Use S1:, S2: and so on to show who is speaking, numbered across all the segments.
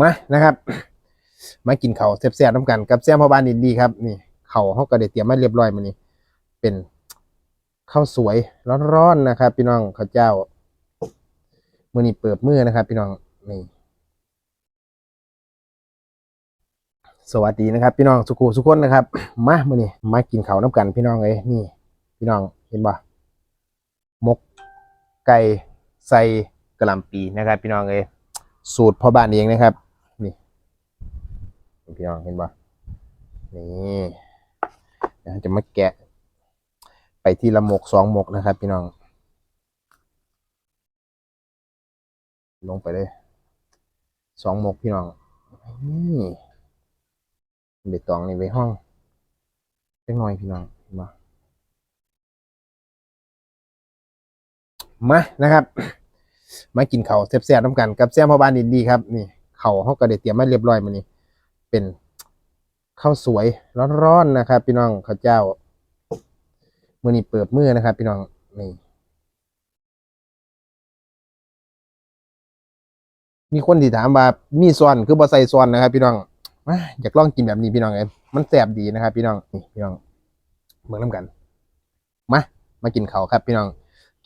S1: มานะครับ มากินข้าวแซ่บๆน้ำกันกับแซมพ่อบ้านอินดีครับนี่ข้าวเขาก็ได้เตรียมมาเรียบร้อยมานี่เป็นข้าวสวยร้อนๆนะครับ พี่น้องข้าวเจ้ามือนี้เปิดมือนะครับ พี่น้องนี่สวัสดีนะครับ พี่น้องสุขุสุขคนนะครับ มามือนี้มากินข้าวน้ำกัน พี่น้องเลยนี่ พี่น้องเห็นบ่มกไก่ใส่กระลำปีนะครับ พี่น้องเลย สูตรพ่อบ้านเองนะครับ นี่พี่น้องเห็นบ่นี่จะมาแกะ ไปที่ละหมกสองหมกนะครับ พี่น้อง ลงไปเลยสองหมกพี่น้องนี่เบ็ดตองนี่ไว้ห้องเล็กน้อยพี่น้องเห็นบ่มานะครับ มากินข้าวแซ่บๆน้ำกันกับแซมพ่อบ้านอินดีครับนี่ข้าวเขาก็ได้เตรียมมาเรียบร้อยมานี่เป็นข้าวสวยร้อนๆนะครับ พี่น้องข้าวเจ้ามือนี้เปิดมือนะครับ พี่น้องนี่มีคนที่ถามว่ามีซอนคือบ่ใส่ซอนนะครับ พี่น้องอยากลองกินแบบนี้พี่น้องเอ้มันแซ่บดีนะครับ พี่น้องนี่พี่น้องเบิ่งน้ำกันมามากินข้าวครับ พี่น้อง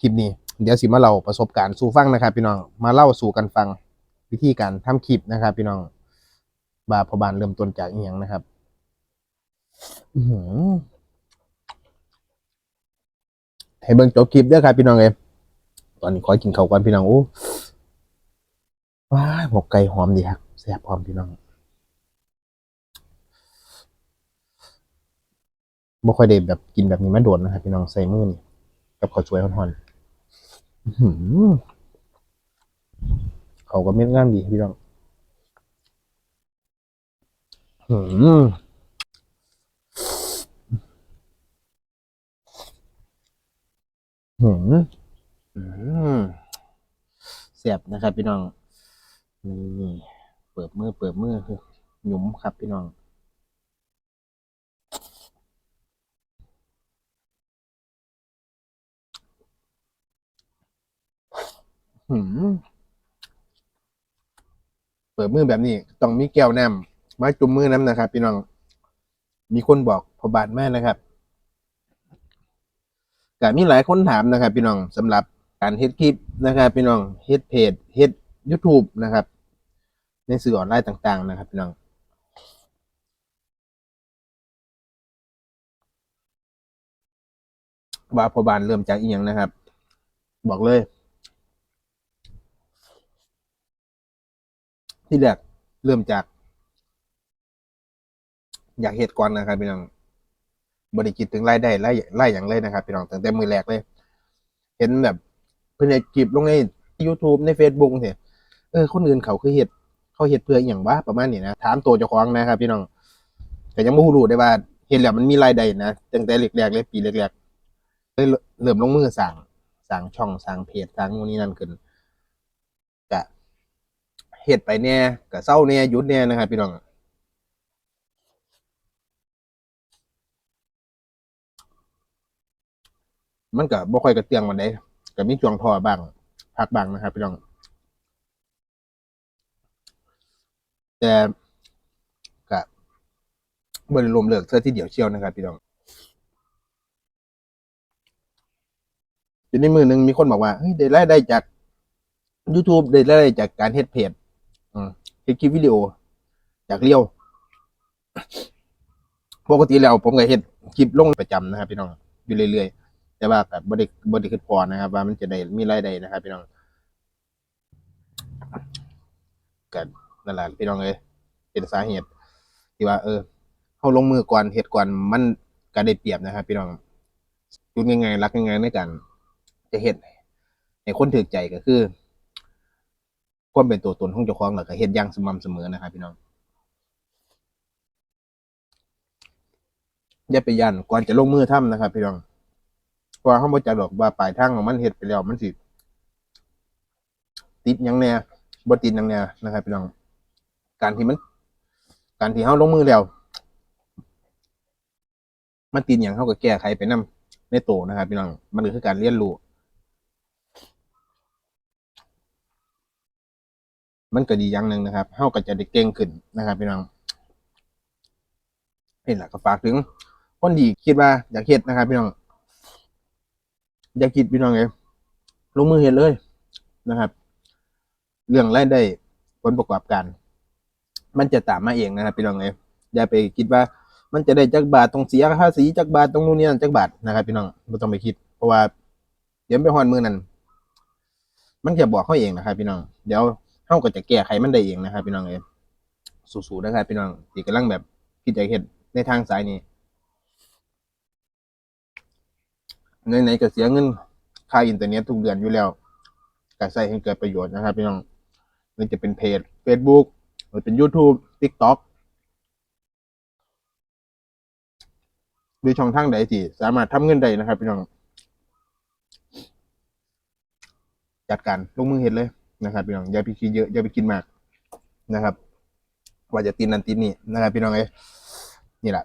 S1: คลิปนี้ เดี๋ยวสิมาเล่าประสบการณ์สู่ฟังนะครับพี่น้องมาเล่าสู่กันฟังวิธีการทำคลิปนะครับ พี่น้องบาพอบานเริ่มต้นจากอีหยังนะครับอืให้เบิ่งจบคลิปเด้อครับพี่น้องเอ้ยตอนนี้ขอกินข้าวก่อนพี่น้องโอ้ว้าหมกไก่หอมดีครับแซ่บพร้อมพี่น้องบ่ค่อยได้แบบกินแบบนี้มาโดนนะครับพี่น้องใส่มือนี่กับข้าวสวยห่อนๆ เขาก็เม็ดงามดีพี่น้องหืออื้อหืออื้อหือแซ่บนะครับพี่น้องนี่เปิดมือเปิดมือคือหยุมครับพี่น้อง เปิดมือแบบนี้ ต้องมีแก้วน้ำมาจุ่มมือน้ำนะครับ พี่น้อง มีคนบอกพอบาทแม่นะครับก็มีหลายคนถามนะครับ พี่น้องสำหรับการเฮ็ดคลิปนะครับ พี่น้องเฮ็ดเพจเฮ็ด YouTube นะครับ ในสื่อออนไลน์ต่าง ๆ นะครับ พี่น้องว่าพอบานเริ่มจากอีหยังนะครับ บอกเลย ที่แรกเริ่มจาก อยากเฮ็ดก่อนนะครับพี่น้องบริคิดถึงรายได้ไล่ไล่อย่างเลยนะครับพี่น้องตั้งแต่มือแรกเลย เห็นแบบ เพื่อนคลิปลงใน YouTube ใน Facebook เนี่ยเออคนอื่นเขาคือเฮ็ดเขาเฮ็ดเพื่ออย่างวะประมาณนี้นะถามตัวเจ้าของนะครับพี่น้องแต่ยังไม่รู้ได้ว่าเห็นแล้วมันมีรายได้นะตั้งแต่แรกๆเลยปีแรกๆเลยเริ่มลงมือสั่งสั่งช่องสั่งเพจสั่งนู่นนี่นั่นขึ้น เฮ็ดไปแน่กะเศร้าแน่หยุดแน่นะครับพี่น้องมันก็บ่ค่อยกระเตียงมันได้ก็มีช่วงท้อบ้างพักบ้างนะครับพี่น้องแต่กับบริลมเลิกเสื้อที่เดียวเชียวนะครับพี่น้องทีในมือหนึ่งมีคนบอกว่าเฮ้ยได้รายได้จาก YouTube ได้รายได้จากการเฮ็ดเพจ เฮ็ดคลิปวิดีโอจากเลี้ยวปกติแล้วผมก็เฮ็ดคลิปลงประจำนะครับพี่น้องอยู่เรื่อยๆ แต่ว่ากับบริบริคิดพอนะครับ ว่ามันจะได้มีรายได้นะครับ พี่น้องกันนั่นแหละพี่น้องเอ้ยเป็นสาเหตุ ที่ว่า เออเข้าลงมือก่อนเฮ็ดก่อนมันก็ได้เปรียบนะครับ พี่น้องจุดง่ายๆรักง่ายๆในการจะเฮ็ดให้คนถือใจก็คือ ความเป็นตัวตนของเจ้าของแล้วก็เฮ็ดอย่างสม่ำเสมอนะครับพี่น้องอย่าไปยันก่อนจะลงมือทำนะครับ พี่น้องเพราะว่าเขาบ่จักดอกว่าปลายทางของมันเฮ็ดไปแล้วมันสิติดหยังแน่บ่ติดหยังแน่นะครับพี่น้อง การที่มัน การที่เขาลงมือแล้วมันติดอย่างเขาก็แก้ไขไปนํในโตนะครับพี่น้อง มันก็คือการเรียนรู้ มันก็ดีอย่างหนึ่งนะครับเฮาก็จะได้เก่งขึ้นนะครับพี่น้องนี่แหละก็ฝากถึง คนที่คิดว่าอยากเฮ็ดนะครับ พี่น้องอย่าคิดพี่น้องเลยลงมือเฮ็ดเลยนะครับ เรื่องรายได้ผลประกอบการ มันจะตามมาเองนะครับพี่น้องเลยอย่าไปคิดว่ามันจะได้จักบาทตรงเสียภาษีจักบาทตรงนู้นนี่นั่นจักบาทนะครับพี่น้องไม่ต้องไปคิด เพราะว่าเดี๋ยวไปฮอนมือนั้นมันจะบอกเขาเองนะครับ พี่น้องเดี๋ยว เขาก็จะแก้ไขมันได้เองนะครับพี่น้องเอยสู้ๆนะครับพี่น้องที่กำลังแบบคิดจะเห็นในทางสายนี้ไหนๆก็เสียเงินค่าอินเทอร์เน็ตทุกเดือนอยู่แล้วก็ใช้ให้เกิดประโยชน์นะครับพี่น้องมันจะเป็นเพจ Facebook หรือเป็น YouTube TikTok หรือช่องทางใดที่สามารถทำเงินได้นะครับพี่น้อง จัดการลงมือเห็ดเลย นะครับพี่น้องอย่าไปคิดเยอะอย่าไปกินมากนะครับ ว่าจะตินนันตินนี่นะครับพี่น้องเอ้นี่แหละ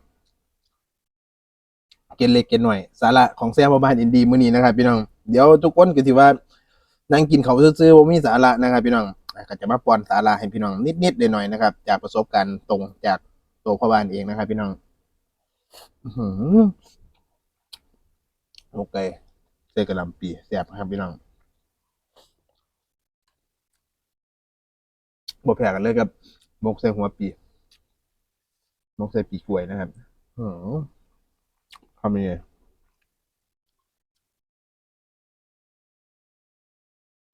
S1: เกณฑ์เล็กเกณฑ์หน่อย สาระของแซ่บบ้านอินดีมื้อนี้นะครับพี่น้องเดี๋ยวทุกคนก็ถือว่านั่งกินเขาซื่อๆว่ามีสาระนะครับ พี่น้องอะก็จะมาป้อนสาระให้พี่น้องนิดๆเลยหน่อยนะครับ จากประสบการณ์ตรงจากตัวพ่อบ้านเองนะครับ พี่น้องโอเคเส้กระลำปีแซ่บครับพี่น้อง บ่แพ้กันเลยกับมกใส่หัวปีมกใส่ปีกล้วยนะครับอือทำยังไง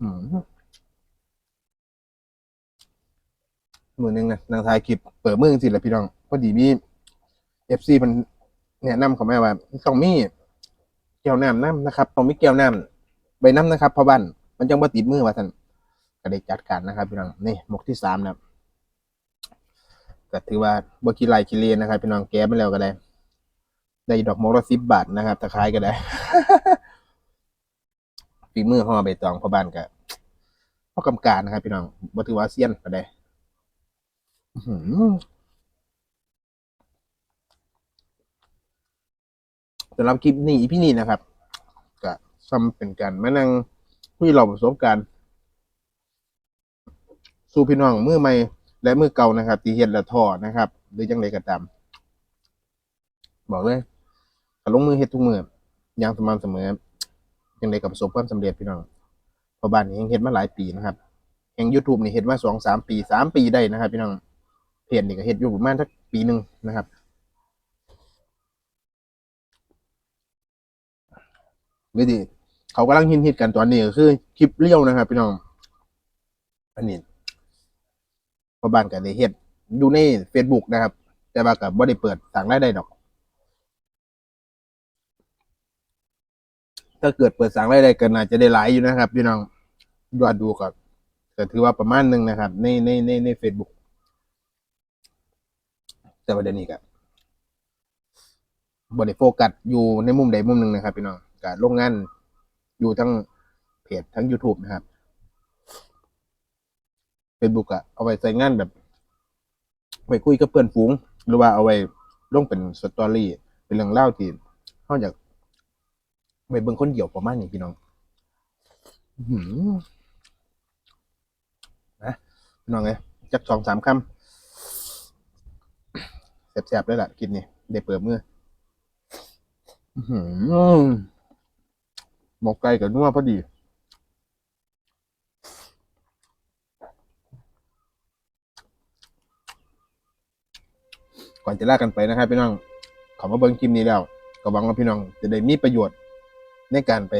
S1: อืมมือนึงนะนางทายคลิปเปิดมือสิแหละพี่น้องพอดีมีเอฟซีมันแนะนำเขามาว่าต้องมีแก้วน้ำน้ำนะครับต้องมีแก้วน้ำใบน้ำนะครับเพราะบ้านมันจังบ่ติดมือว่าท่าน ก็ได้จัดการนะครับพี่น้องนี่หมกที่สามนะครับก็ถือว่าบกิไลคิเลนนะครับพี่น้องแก้ไปแล้วก็ได้ ได้ดอกมกละสิบบาทนะครับตะไคร้ก็ได้ฝีมือห่อใบตองพ่อบ้านก็พ่อกำการนะครับพี่น้องบ่ถือว่าเซียนก็ได้อื้อหือสำหรับคลิปนี้พี่นี่นะครับก็ซ้ำเป็นการมานั่งคุยเราประสบการณ์ สู่พี่น้องมือใหม่และมือเก่านะครับตีเฮ็ดและท่อนะครับ หรือจังไรก็ตาม บอกเลยถ้าลงมือเฮ็ดทุกมืออย่างสม่ำเสมอจังไรก็ประสบความสำเร็จพี่น้องเพราะบ้านนี้ยังเฮ็ดมาหลายปีนะครับแห่ง YouTube นี่เฮ็ดมาสองสามปีสามปีได้นะครับ พี่น้องเพจนี่ก็เฮ็ดอยู่ประมาณสักปีหนึ่งนะครับวิธีเขากำลังฮิตๆกันตอนนี้ก็คือคลิปเลี้ยวนะครับ พี่น้องอันนี้ พราะบ้านก็ได้เฮ็ดอยู่ใน Facebook นะครับ แต่ว่าก็บ่ได้เปิดสั่งรายได้ดอก ถ้าเกิดเปิดสั่งรายได้ก็น่าจะได้หลายอยู่นะครับ พี่น้องยอดดูก็ก็ถือว่าประมาณหนึงนะครับ ในในในใน Facebook แต่ว่าเดี๋ยวนี้ก็บ่ได้โฟกัสอยู่ในมุมใดมุมหนึ่งนะครับ พี่น้องก็ลงงานอยู่ทั้งเพจทั้ง YouTube นะครับ Facebook อะเอาไว้ใส่งานแบบไว้คุยกับเพื่อนฝูง หรือว่าเอาไว้ลงเป็นสตอรี่เป็นเรื่องเล่าที่เขาอยากไปเบิ่งคนเดียวประมาณนี้พี่น้องอื้อหือนะพี่น้องเอ้ยจักสองสามคำแสบๆเลยล่ะกินนี่ได้เปิดมืออื้อหือหมกไก่กับนัวพอดี ก่อนจะลากันไปนะครับพี่น้องขอมาเบิ่งคลิปนี้แล้ว ก็หวังว่าพี่น้องจะได้มีประโยชน์ในการไป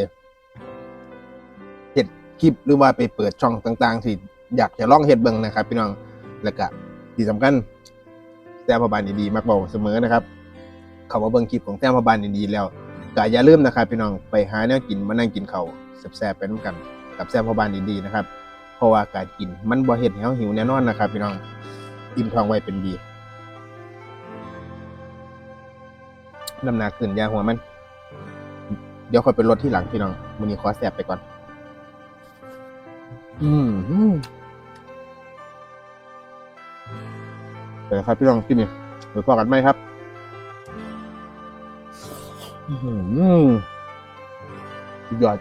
S1: เห็ดคลิปหรือว่าไปเปิดช่องต่างๆที่อยากจะลองเห็ดเบิ่งนะครับ พี่น้องแล้วก็ที่สำคัญแต้มพบานดีๆมักบอกเสมอนะครับเขามาเบิ่งคลิปของแต้มพบานดีๆแล้วก็อย่าลืมนะครับพี่น้องไปหาแนวกินมานั่งกินเขาแซ่บๆไปน้ำกัน กับแต้มพบานดีๆนะครับ เพราะว่าการกินมันบ่เห็ดให้เราหิวแน่นอนนะครับ พี่น้องอิ่มท้องไว้เป็นดี น้ำหนักขึ้นยาหัวมัน เดี๋ยวค่อยไปลดที่หลังพี่น้องมือนี้ขอแสบไปก่อน อืมเปแล้วครับพี่น้องที่นี่ไปพอกันไหมครับ อืมยอด